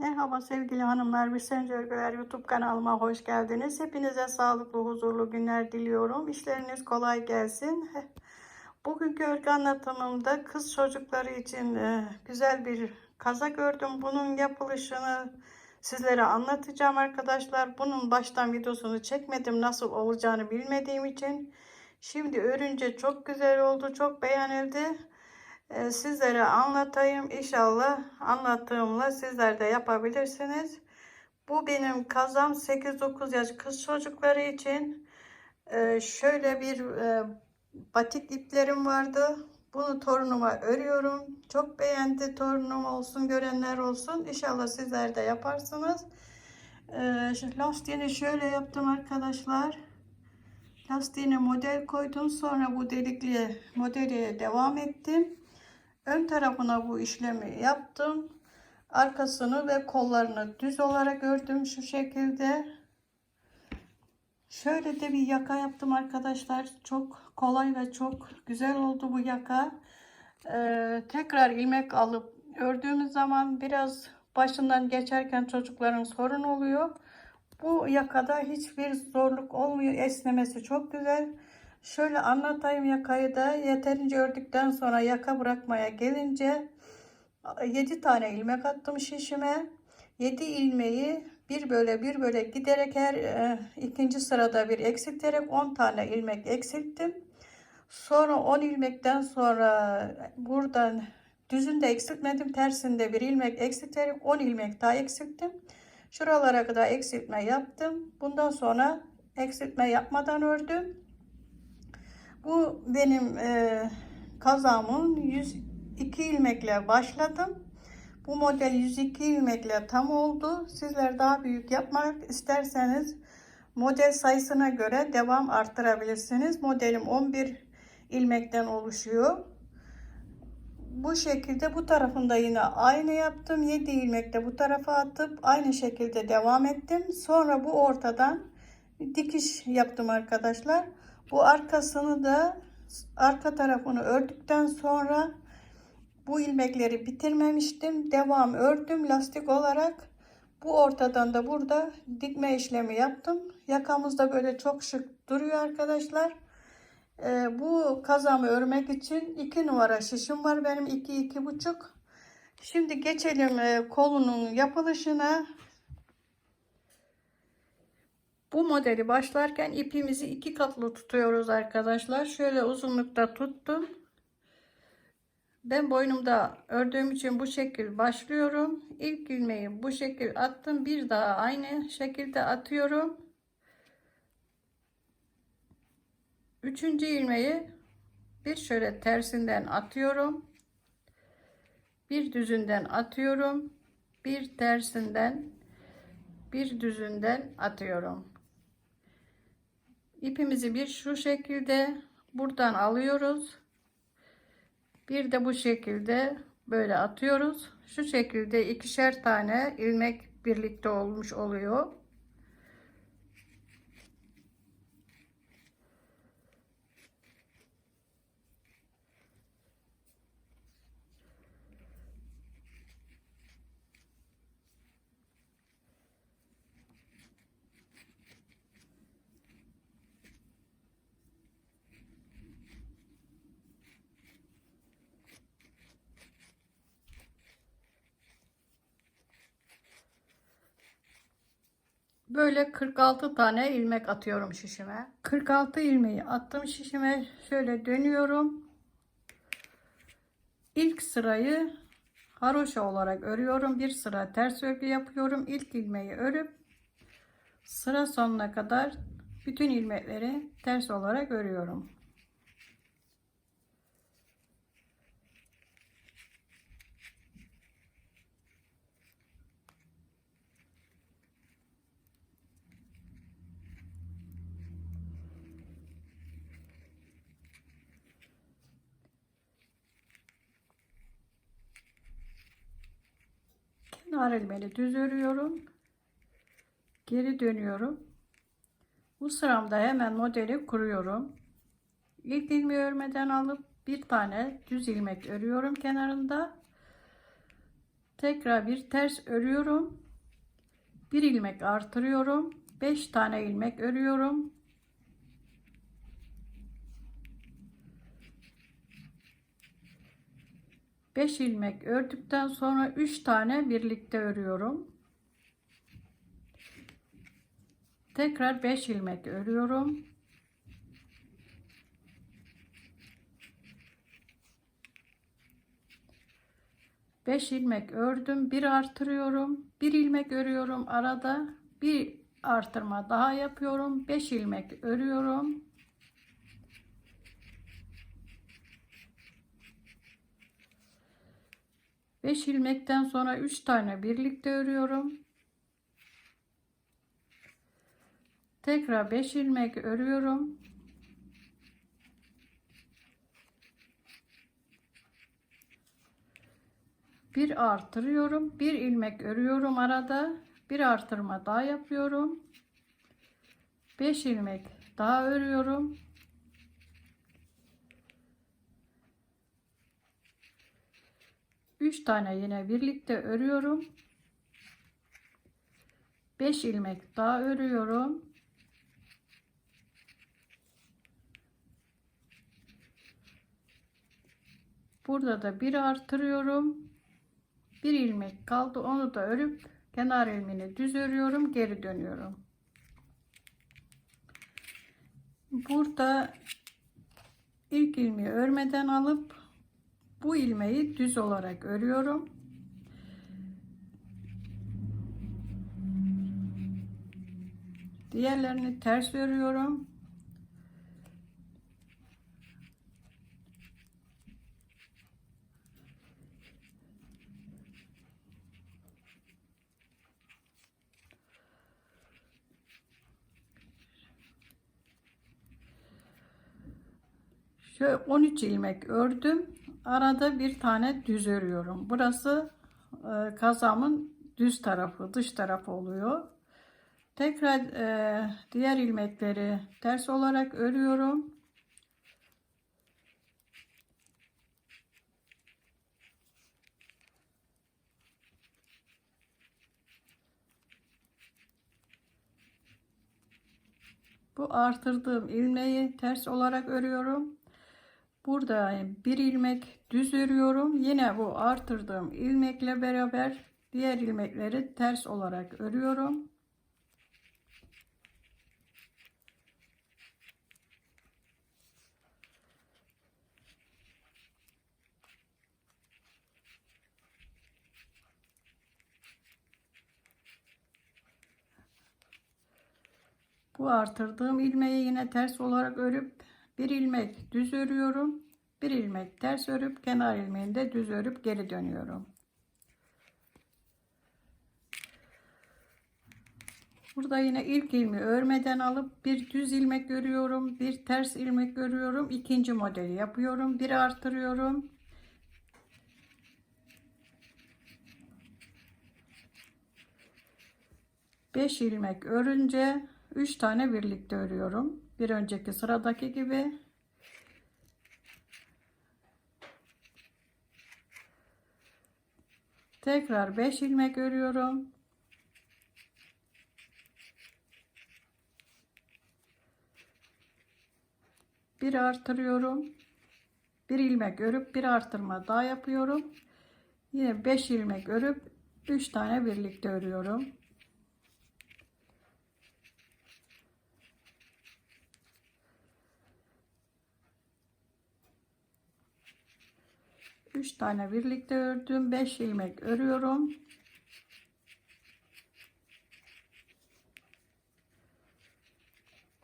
Merhaba sevgili hanımlar, Bisenci Örgüler YouTube kanalıma hoş geldiniz. Hepinize sağlıklı, huzurlu günler diliyorum. İşleriniz kolay gelsin. Bugünkü örgü anlatımımda kız çocukları için e, güzel bir kaza gördüm. Bunun yapılışını sizlere anlatacağım arkadaşlar. Bunun baştan videosunu çekmedim nasıl olacağını bilmediğim için. Şimdi örünce çok güzel oldu, çok beğenildi. Ee, sizlere anlatayım. İnşallah anlattığımla sizler de yapabilirsiniz. Bu benim kazam 8-9 yaş kız çocukları için. Ee, şöyle bir e, batik iplerim vardı. Bunu torunuma örüyorum. Çok beğendi torunum olsun, görenler olsun. İnşallah sizler de yaparsınız. Ee, lastiğini şöyle yaptım arkadaşlar. Lastiğine model koydum. Sonra bu delikli modeli devam ettim. Ön tarafına bu işlemi yaptım. Arkasını ve kollarını düz olarak ördüm şu şekilde. Şöyle de bir yaka yaptım arkadaşlar. Çok kolay ve çok güzel oldu bu yaka. Ee, tekrar ilmek alıp ördüğümüz zaman biraz başından geçerken çocukların sorun oluyor. Bu yakada hiçbir zorluk olmuyor. Esnemesi çok güzel. Şöyle anlatayım yakayı da yeterince ördükten sonra yaka bırakmaya gelince 7 tane ilmek attım şişime. 7 ilmeği bir böyle bir böyle giderek her e, ikinci sırada bir eksilterek 10 tane ilmek eksilttim. Sonra 10 ilmekten sonra buradan düzünde eksiltmedim tersinde bir ilmek eksilterek 10 ilmek daha eksilttim. Şuralara kadar eksiltme yaptım. Bundan sonra eksiltme yapmadan ördüm. Bu benim e, kazamın 102 ilmekle başladım. Bu model 102 ilmekle tam oldu. Sizler daha büyük yapmak isterseniz model sayısına göre devam arttırabilirsiniz. Modelim 11 ilmekten oluşuyor. Bu şekilde bu tarafında yine aynı yaptım. 7 ilmek de bu tarafa atıp aynı şekilde devam ettim. Sonra bu ortadan dikiş yaptım arkadaşlar. Bu arkasını da arka tarafını ördükten sonra bu ilmekleri bitirmemiştim. Devam ördüm lastik olarak. Bu ortadan da burada dikme işlemi yaptım. Yakamızda böyle çok şık duruyor arkadaşlar. Ee, bu kazamı örmek için 2 numara şişim var benim 2 iki, buçuk. Şimdi geçelim e, kolunun yapılışına. Bu modeli başlarken ipimizi iki katlı tutuyoruz arkadaşlar. Şöyle uzunlukta tuttum. Ben boynumda ördüğüm için bu şekil başlıyorum. İlk ilmeği bu şekil attım. Bir daha aynı şekilde atıyorum. Üçüncü ilmeği bir şöyle tersinden atıyorum. Bir düzünden atıyorum. Bir tersinden bir düzünden atıyorum. İpimizi bir şu şekilde buradan alıyoruz. Bir de bu şekilde böyle atıyoruz. Şu şekilde ikişer tane ilmek birlikte olmuş oluyor. Böyle 46 tane ilmek atıyorum şişime. 46 ilmeği attım şişime. Şöyle dönüyorum. İlk sırayı haroşa olarak örüyorum. Bir sıra ters örgü yapıyorum. İlk ilmeği örüp sıra sonuna kadar bütün ilmekleri ters olarak örüyorum. Kenar ilmeğini düz örüyorum. Geri dönüyorum. Bu sıramda hemen modeli kuruyorum. İlk ilmeği örmeden alıp bir tane düz ilmek örüyorum kenarında. Tekrar bir ters örüyorum. Bir ilmek artırıyorum. 5 tane ilmek örüyorum. Beş ilmek ördükten sonra üç tane birlikte örüyorum. Tekrar 5 ilmek örüyorum. Beş ilmek ördüm. Bir artırıyorum. Bir ilmek örüyorum arada. Bir artırma daha yapıyorum. Beş ilmek örüyorum. Beş ilmekten sonra üç tane birlikte örüyorum. Tekrar 5 ilmek örüyorum. Bir artırıyorum. Bir ilmek örüyorum arada. Bir artırma daha yapıyorum. 5 ilmek daha örüyorum. Üç tane yine birlikte örüyorum. 5 ilmek daha örüyorum. Burada da bir artırıyorum. Bir ilmek kaldı. Onu da örüp kenar ilmeğini düz örüyorum. Geri dönüyorum. Burada ilk ilmeği örmeden alıp bu ilmeği düz olarak örüyorum. Diğerlerini ters örüyorum. Şöyle 13 ilmek ördüm. Arada bir tane düz örüyorum. Burası e, kazamın düz tarafı, dış tarafı oluyor. Tekrar e, diğer ilmekleri ters olarak örüyorum. Bu artırdığım ilmeği ters olarak örüyorum. Burada bir ilmek düz örüyorum. Yine bu artırdığım ilmekle beraber diğer ilmekleri ters olarak örüyorum. Bu artırdığım ilmeği yine ters olarak örüp bir ilmek düz örüyorum. Bir ilmek ters örüp kenar ilmeğini de düz örüp geri dönüyorum. Burada yine ilk ilmeği örmeden alıp bir düz ilmek örüyorum, bir ters ilmek örüyorum, ikinci modeli yapıyorum, bir artırıyorum. Beş ilmek örünce 3 tane birlikte örüyorum. Bir önceki sıradaki gibi. Tekrar 5 ilmek örüyorum. Bir artırıyorum. Bir ilmek örüp bir artırma daha yapıyorum. Yine 5 ilmek örüp 3 tane birlikte örüyorum. 3 tane birlikte ördüm. 5 ilmek örüyorum.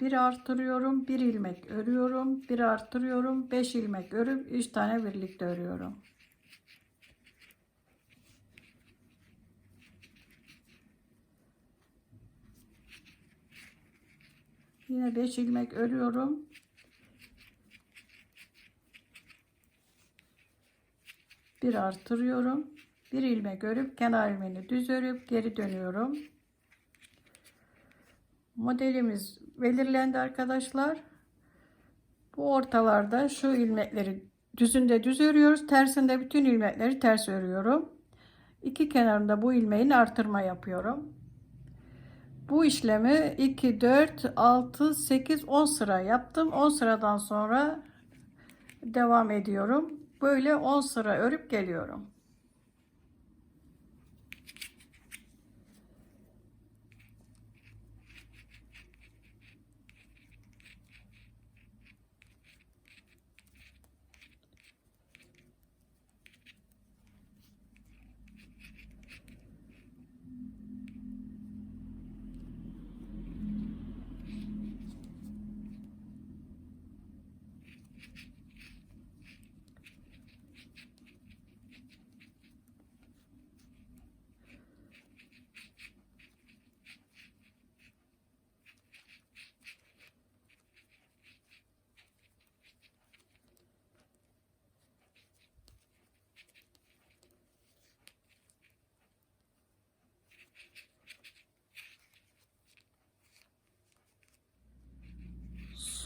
Bir artırıyorum bir ilmek örüyorum. Bir artırıyorum 5 ilmek örüp 3 tane birlikte örüyorum. Yine 5 ilmek örüyorum bir artırıyorum. Bir ilmek örüp kenar ilmeğini düz örüp geri dönüyorum. Modelimiz belirlendi arkadaşlar. Bu ortalarda şu ilmekleri düzünde düz örüyoruz. Tersinde bütün ilmekleri ters örüyorum. iki kenarında bu ilmeğin artırma yapıyorum. Bu işlemi 2, 4, 6, 8, 10 sıra yaptım. 10 sıradan sonra devam ediyorum. Böyle 10 sıra örüp geliyorum.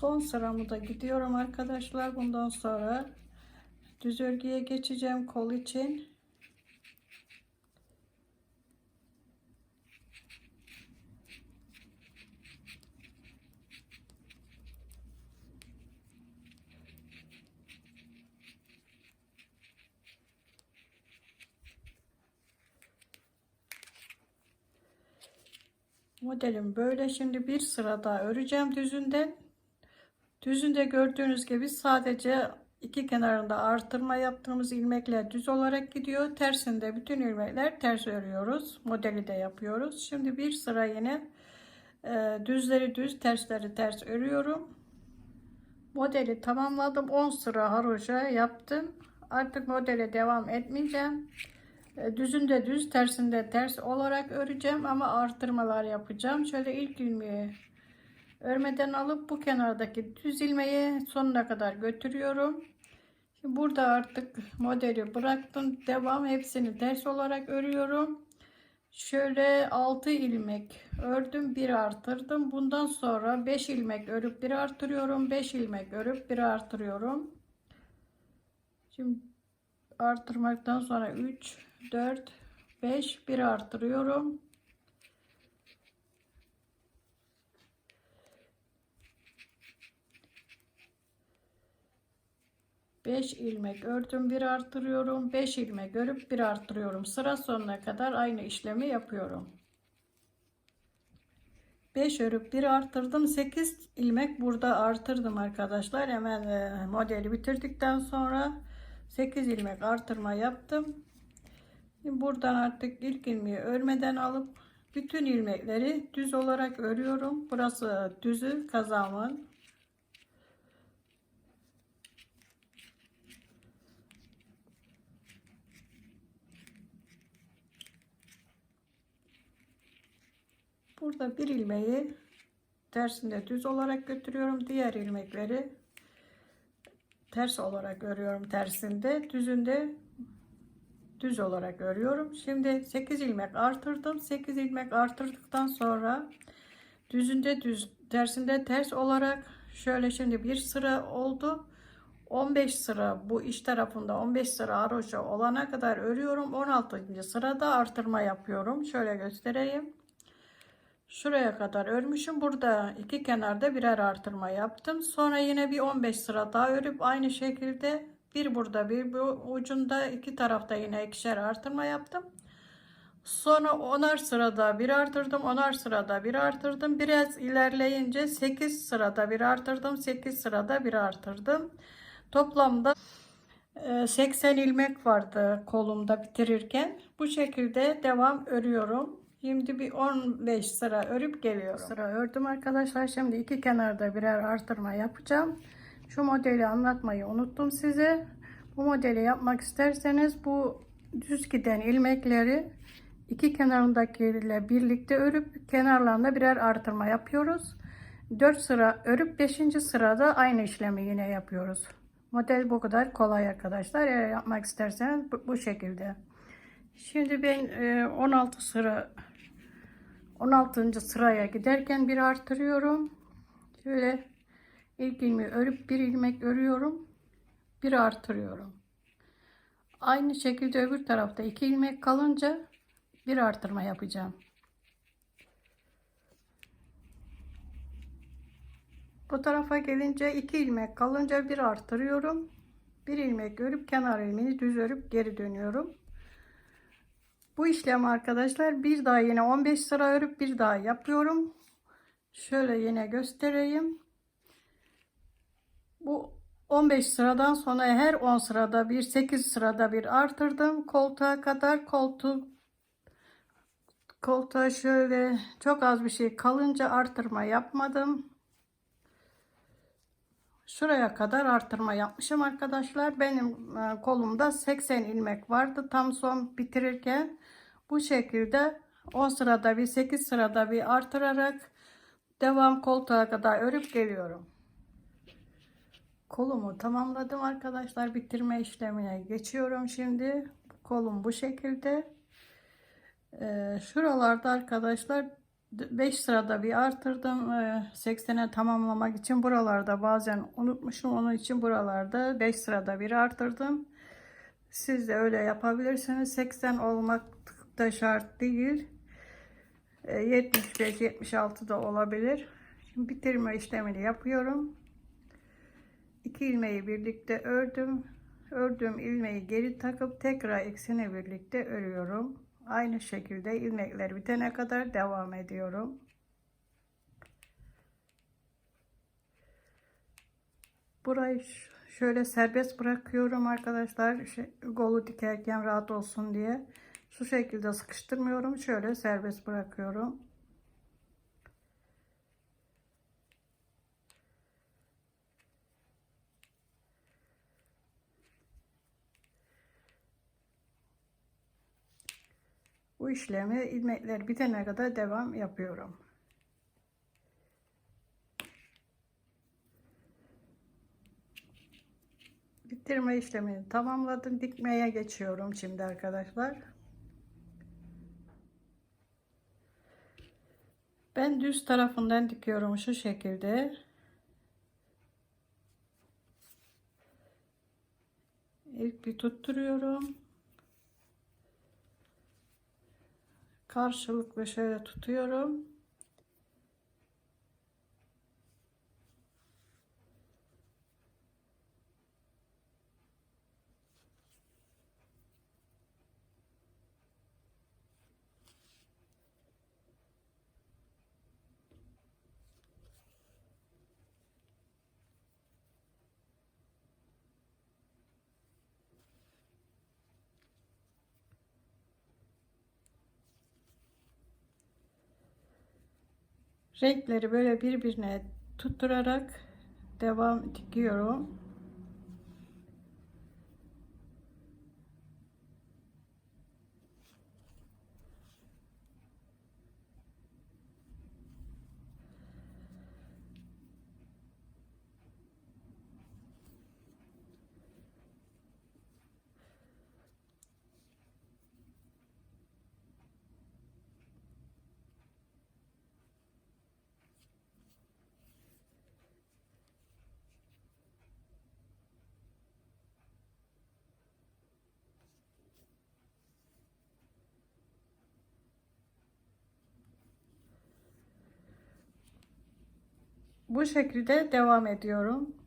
Son sıramı da gidiyorum arkadaşlar. Bundan sonra düz örgüye geçeceğim kol için. Modelim böyle. Şimdi bir sıra daha öreceğim düzünden. Düzünde gördüğünüz gibi sadece iki kenarında artırma yaptığımız ilmekler düz olarak gidiyor. Tersinde bütün ilmekler ters örüyoruz. Modeli de yapıyoruz. Şimdi bir sıra yine e, düzleri düz, tersleri ters örüyorum. Modeli tamamladım. 10 sıra haroşa yaptım. Artık modele devam etmeyeceğim. E, Düzünde düz, tersinde ters olarak öreceğim ama artırmalar yapacağım. Şöyle ilk ilmeği örmeden alıp bu kenardaki düz ilmeği sonuna kadar götürüyorum. Şimdi burada artık modeli bıraktım. Devam hepsini ters olarak örüyorum. Şöyle 6 ilmek ördüm, bir artırdım. Bundan sonra 5 ilmek örüp bir artırıyorum. 5 ilmek örüp bir artırıyorum. Şimdi artırmaktan sonra 3 4 5 bir artırıyorum. 5 ilmek ördüm bir artırıyorum. 5 ilmek örüp bir artırıyorum. Sıra sonuna kadar aynı işlemi yapıyorum. 5 örüp bir artırdım. 8 ilmek burada artırdım arkadaşlar. Hemen e, modeli bitirdikten sonra 8 ilmek artırma yaptım. Buradan artık ilk ilmeği örmeden alıp bütün ilmekleri düz olarak örüyorum. Burası düzü kazağımın Burada bir ilmeği tersinde düz olarak götürüyorum. Diğer ilmekleri ters olarak örüyorum tersinde. Düzünde düz olarak örüyorum. Şimdi 8 ilmek artırdım. 8 ilmek artırdıktan sonra düzünde düz tersinde ters olarak şöyle şimdi bir sıra oldu. 15 sıra bu iç tarafında 15 sıra haroşa olana kadar örüyorum. 16. sırada artırma yapıyorum. Şöyle göstereyim. Şuraya kadar örmüşüm. Burada iki kenarda birer artırma yaptım. Sonra yine bir 15 sıra daha örüp aynı şekilde bir burada bir bu ucunda iki tarafta yine ikişer artırma yaptım. Sonra onar sırada bir artırdım. Onar sırada bir artırdım. Biraz ilerleyince 8 sırada bir artırdım. 8 sırada bir artırdım. Toplamda 80 e, ilmek vardı kolumda bitirirken. Bu şekilde devam örüyorum. Şimdi bir 15 sıra örüp geliyorum. Sıra ördüm arkadaşlar. Şimdi iki kenarda birer artırma yapacağım. Şu modeli anlatmayı unuttum size. Bu modeli yapmak isterseniz bu düz giden ilmekleri iki kenarındakiyle birlikte örüp kenarlarında birer artırma yapıyoruz. 4 sıra örüp 5. sırada aynı işlemi yine yapıyoruz. Model bu kadar kolay arkadaşlar. Eğer yapmak isterseniz bu, şekilde. Şimdi ben 16 sıra 16. sıraya giderken bir artırıyorum. Şöyle ilk ilmeği örüp bir ilmek örüyorum. Bir artırıyorum. Aynı şekilde öbür tarafta iki ilmek kalınca bir artırma yapacağım. Bu tarafa gelince iki ilmek kalınca bir artırıyorum. Bir ilmek örüp kenar ilmeğini düz örüp geri dönüyorum. Bu işlem arkadaşlar bir daha yine 15 sıra örüp bir daha yapıyorum. Şöyle yine göstereyim. Bu 15 sıradan sonra her 10 sırada bir 8 sırada bir artırdım. Koltuğa kadar koltuk koltuğa şöyle çok az bir şey kalınca artırma yapmadım. Şuraya kadar artırma yapmışım arkadaşlar. Benim e, kolumda 80 ilmek vardı tam son bitirirken. Bu şekilde 10 sırada bir 8 sırada bir artırarak devam koltuğa kadar örüp geliyorum. Kolumu tamamladım arkadaşlar. Bitirme işlemine geçiyorum şimdi. Kolum bu şekilde. Ee, şuralarda arkadaşlar 5 sırada bir artırdım. Ee, 80'e tamamlamak için buralarda bazen unutmuşum. Onun için buralarda 5 sırada bir artırdım. Siz de öyle yapabilirsiniz. 80 olmak da şart değil. 75-76 da olabilir. Şimdi bitirme işlemini yapıyorum. 2 ilmeği birlikte ördüm. Ördüğüm ilmeği geri takıp tekrar ikisini birlikte örüyorum. Aynı şekilde ilmekler bitene kadar devam ediyorum. Burayı şöyle serbest bırakıyorum arkadaşlar. Şey, kolu dikerken rahat olsun diye. Şu şekilde sıkıştırmıyorum. Şöyle serbest bırakıyorum. Bu işlemi ilmekler bitene kadar devam yapıyorum. Bitirme işlemini tamamladım. Dikmeye geçiyorum şimdi arkadaşlar. Ben düz tarafından dikiyorum şu şekilde. İlk bir tutturuyorum. Karşılıklı şöyle tutuyorum. Renkleri böyle birbirine tutturarak devam dikiyorum. Bu şekilde devam ediyorum.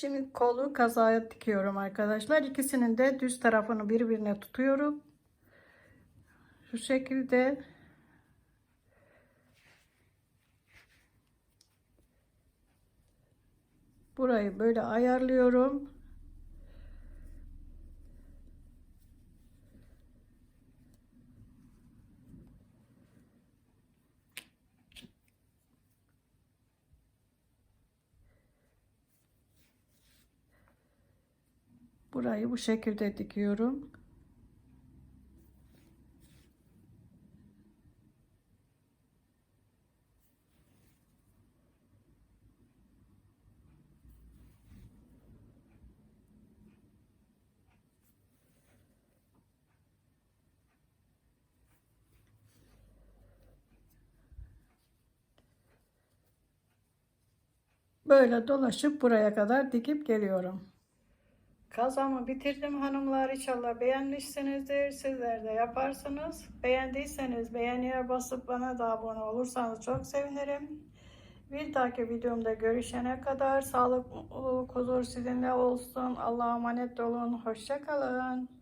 Şimdi kolu kazaya dikiyorum arkadaşlar. İkisinin de düz tarafını birbirine tutuyorum. Şu şekilde burayı böyle ayarlıyorum. Burayı bu şekilde dikiyorum. Böyle dolaşıp buraya kadar dikip geliyorum. Kazamı bitirdim hanımlar. İnşallah beğenmişsinizdir. Sizler de yaparsınız. Beğendiyseniz beğeniye basıp bana da abone olursanız çok sevinirim. Bir dahaki videomda görüşene kadar sağlık, mutluluk, huzur sizinle olsun. Allah'a emanet olun. Hoşçakalın.